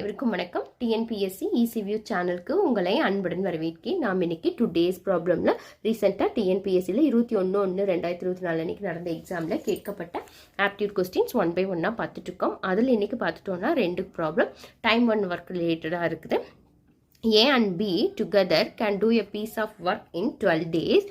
எவருக்கும் வணக்கம். டிஎன்பிஎஸ்சி இசிவியூ சேனலுக்கு உங்களை அன்புடன் வரவேற்கேன். நாம் இன்னைக்கு டூ டேஸ் ப்ராப்ளமில் ரீசெண்டாக டிஎன்பிஎஸ்சியில் இருபத்தி ஒன்று ஒன்று ரெண்டாயிரத்தி இருபத்தி நாலு அன்னைக்கு நடந்த எக்ஸாமில் கேட்கப்பட்ட ஆப்டியூட் கொஸ்டின்ஸ் ஒன் பை ஒன்னாக பார்த்துட்டு இருக்கோம் அதில் இன்னைக்கு பார்த்துட்டோம்னா ரெண்டு ப்ராப்ளம் டைம் ஒன் ஒர்க் ரிலேட்டடாக இருக்குது. A and B together can do a piece of work in 12 days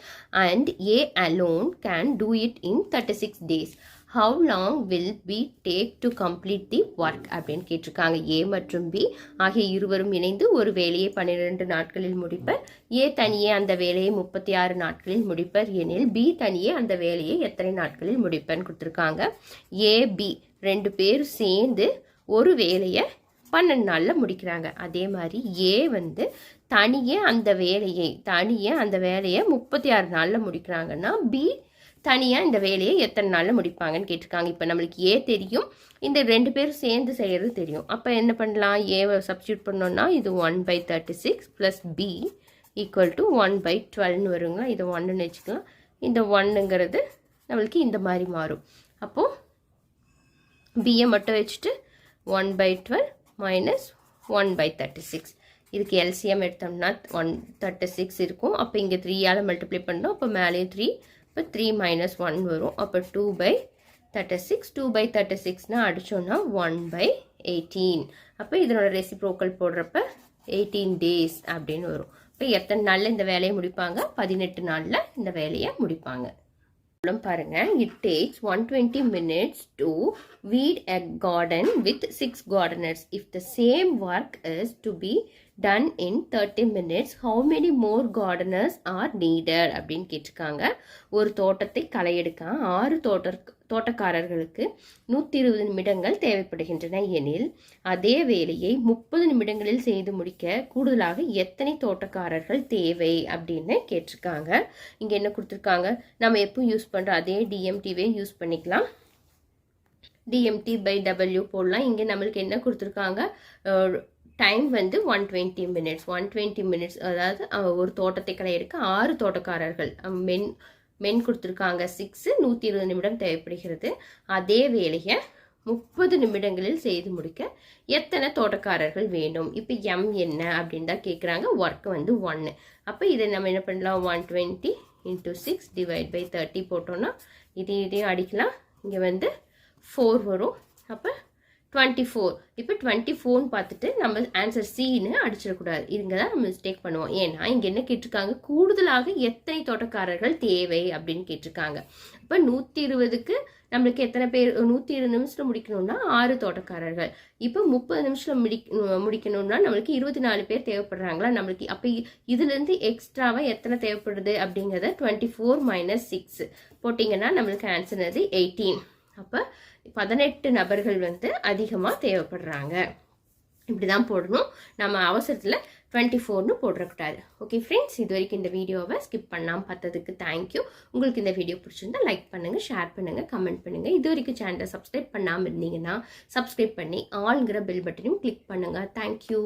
and A alone can do it in 36 days. How long will be take to complete the work அப்படின்னு கேட்டிருக்காங்க. ஏ மற்றும் B ஆகிய இருவரும் இணைந்து ஒரு வேலையை பன்னிரெண்டு நாட்களில் முடிப்பர். ஏ தனியே அந்த வேலையை முப்பத்தி ஆறு நாட்களில் முடிப்பர். எனில் பி தனியே அந்த வேலையை எத்தனை நாட்களில் முடிப்பர்னு கொடுத்துருக்காங்க. ஏ பி ரெண்டு பேர் சேர்ந்து ஒரு வேலையை பன்னெண்டு நாளில் முடிக்கிறாங்க. அதே மாதிரி ஏ வந்து தனியே அந்த வேலையை தனியே அந்த வேலையை முப்பத்தி ஆறு நாளில் முடிக்கிறாங்கன்னா பி தனியாக இந்த வேலையை எத்தனை நாளில் முடிப்பாங்கன்னு கேட்டிருக்காங்க. இப்போ நம்மளுக்கு ஏ தெரியும். இந்த ரெண்டு பேரும் சேர்ந்து செய்கிறது தெரியும். அப்போ என்ன பண்ணலாம்? ஏவை சப்ஸ்டியூட் பண்ணோன்னா இது one by thirty six plus B equal to one by டுவெல்னு வருங்களா இதை ஒன்றுன்னு வச்சுக்கலாம். இந்த ஒன்றுங்கிறது நம்மளுக்கு இந்த மாதிரி மாறும். அப்போது பிஏ மட்டும் வச்சுட்டு one by twelve minus one by thirty six இதுக்கு எல்சிஎம் எடுத்தோம்னா ஒன் தேர்ட்டி சிக்ஸ் இருக்கும். அப்போ இங்கே த்ரீயால் மல்டிப்ளை பண்ணோம். அப்போ மேலேயும் த்ரீ இப்போ த்ரீ மைனஸ் ஒன் வரும். அப்போ two by thirty six two by thirty சிக்ஸ்னால் அடித்தோன்னா ஒன் பை எயிட்டீன் அப்போ இதனோட ரெசிப்ரோக்கல் போடுறப்ப எயிட்டீன் டேஸ் அப்படின்னு வரும். இப்போ எத்தனை நாளில் இந்த வேலையை முடிப்பாங்க? பதினெட்டு நாளில் இந்த வேலையை முடிப்பாங்க. ப்ராப்ளம் பாருங்க. It takes one twenty minutes to weed a garden with six gardeners if the same work is to be done in thirty minutes how many more gardeners are needed அப்படின்னு கேட்டிருக்காங்க. ஒரு தோட்டத்தை களை எடுக்க ஆறு தோட்ட தோட்டக்காரர்களுக்கு நூற்றி இருபது நிமிடங்கள் தேவைப்படுகின்றன. எனில் அதே வேலையை முப்பது நிமிடங்களில் செய்து முடிக்க கூடுதலாக எத்தனை தோட்டக்காரர்கள் தேவை அப்படின்னு கேட்டிருக்காங்க. இங்கே என்ன கொடுத்துருக்காங்க? நம்ம எப்போ யூஸ் பண்ணுற அதே டிஎம்டிவே யூஸ் பண்ணிக்கலாம். டிஎம்டி பை டபிள்யூ போடலாம். இங்கே நம்மளுக்கு என்ன கொடுத்துருக்காங்க? டைம் வந்து one twenty minutes one twenty minutes அதாவது ஒரு தோட்டத்தை களை எடுக்க ஆறு தோட்டக்காரர்கள் மென் மென் கொடுத்துருக்காங்க. சிக்ஸு நூற்றி இருபது நிமிடம் தேவைப்படுகிறது. அதே வேலையை முப்பது நிமிடங்களில் செய்து முடிக்க எத்தனை தோட்டக்காரர்கள் வேண்டும்? இப்போ எம் என்ன அப்படின்னு தான் கேட்குறாங்க ஒர்க் வந்து ஒன்று அப்போ இதை நம்ம என்ன பண்ணலாம்? One twenty into six divide by thirty போட்டோம்னா இதையும் இதையும் அடிக்கலாம். இங்கே வந்து ஃபோர் வரும். அப்போ டுவெண்ட்டி ஃபோர் இப்போ டுவெண்ட்டி ஃபோர்னு பார்த்துட்டு நம்ம ஆன்சர் சின்னு அடிச்சிடக்கூடாது. இங்கே தான் நம்ம மிஸ்டேக் பண்ணுவோம். ஏன்னா இங்கே என்ன கேட்டிருக்காங்க? கூடுதலாக எத்தனை தோட்டக்காரர்கள் தேவை அப்படின்னு கேட்டிருக்காங்க. இப்போ நூற்றி இருபதுக்கு நம்மளுக்கு எத்தனை பேர் நூற்றி இருபது நிமிஷத்தில் முடிக்கணும்னா ஆறு தோட்டக்காரர்கள். இப்போ முப்பது நிமிஷம் முடி முடிக்கணும்னா நம்மளுக்கு இருபத்தி நாலு பேர் தேவைப்படுறாங்களா? நம்மளுக்கு அப்போ இதுலேருந்து எக்ஸ்ட்ராவாக எத்தனை தேவைப்படுது அப்படிங்கிறத டுவெண்ட்டி ஃபோர் மைனஸ் சிக்ஸ் போட்டிங்கன்னா நம்மளுக்கு ஆன்சர் அது எயிட்டீன் அப்போ பதினெட்டு நபர்கள் வந்து அதிகமாக தேவைப்படுறாங்க. இப்படி தான் போடணும். நம்ம அவசரத்தில் டுவெண்ட்டி ஃபோர்னு போடக்கூடாது. ஓகே ஃப்ரெண்ட்ஸ் இது வரைக்கும் இந்த வீடியோவை ஸ்கிப் பண்ணாமல் பார்த்ததுக்கு தேங்க்யூ உங்களுக்கு இந்த வீடியோ பிடிச்சிருந்தா லைக் பண்ணுங்கள் ஷேர் பண்ணுங்கள் கமெண்ட் பண்ணுங்கள் இது வரைக்கும் சேனலை சப்ஸ்கிரைப் பண்ணாமல் இருந்தீங்கன்னா சப்ஸ்கிரைப் பண்ணி ஆளுங்கிற பெல் பட்டனையும் கிளிக் பண்ணுங்கள் தேங்க்யூ